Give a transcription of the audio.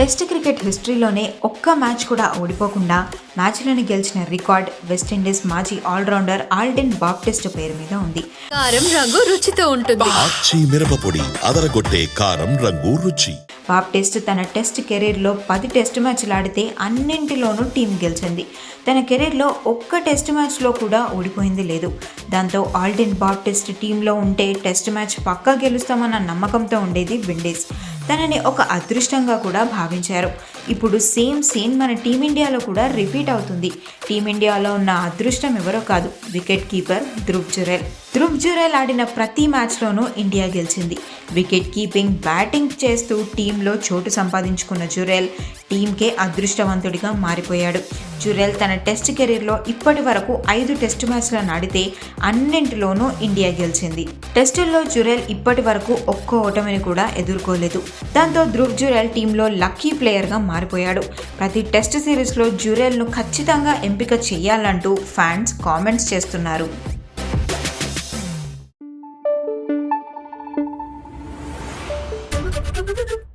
Test cricket హిస్టరీలోనే ఒక్క match కూడా ఓడిపోకుండా మ్యాచ్లను గెలిచిన record West Indies Indies all rounder Alden Baptiste పేరు మీద ఉంది. కారం రంగు రుచితో ఉంటుంది. ఆచి మిరపపొడి అదరగొట్టే కారం రంగు రుచి. బాప్టిస్ట్ తన టెస్ట్ కెరీర్లో పది టెస్ట్ మ్యాచ్లు ఆడితే అన్నింటిలోనూ టీం గెలిచింది. తన కెరీర్లో ఒక్క టెస్ట్ మ్యాచ్లో కూడా ఓడిపోయింది లేదు. దాంతో ఆల్డెన్ బాప్టిస్ట్ టీంలో ఉంటే టెస్ట్ మ్యాచ్ పక్కా గెలుస్తామన్న నమ్మకంతో ఉండేది విండీస్. తనని ఒక అదృష్టంగా కూడా భావించారు. ఇప్పుడు సేమ్ సీన్ మన టీమిండియాలో కూడా రిపీట్ అవుతుంది. టీమిండియాలో ఉన్న అదృష్టం ఎవరో కాదు. Wicket keeper Dhruv Jurel. Dhruv ఆడిన ప్రతి మ్యాచ్లోనూ ఇండియా గెలిచింది. వికెట్ కీపింగ్ బ్యాటింగ్ చేస్తూ టీంలో చోటు సంపాదించుకున్న జురెల్ టీంకే అదృష్టవంతుడిగా మారిపోయాడు. జురెల్ తన టెస్ట్ కెరీర్లో ఇప్పటి వరకు ఐదు టెస్ట్ మ్యాచ్లను ఆడితే అన్నింటిలోనూ ఇండియా గెలిచింది. టెస్టుల్లో జురెల్ ఇప్పటి వరకు ఒక్క ఓటమిని కూడా ఎదుర్కోలేదు. దాంతో ధృవ్ జురెల్ టీంలో లక్కీ ప్లేయర్గా మారిపోయాడు. ప్రతి టెస్ట్ సిరీస్లో జురెల్ను ఖచ్చితంగా ఎంపిక చేయాలంటూ ఫ్యాన్స్ కామెంట్స్ చేస్తున్నారు. Thank you.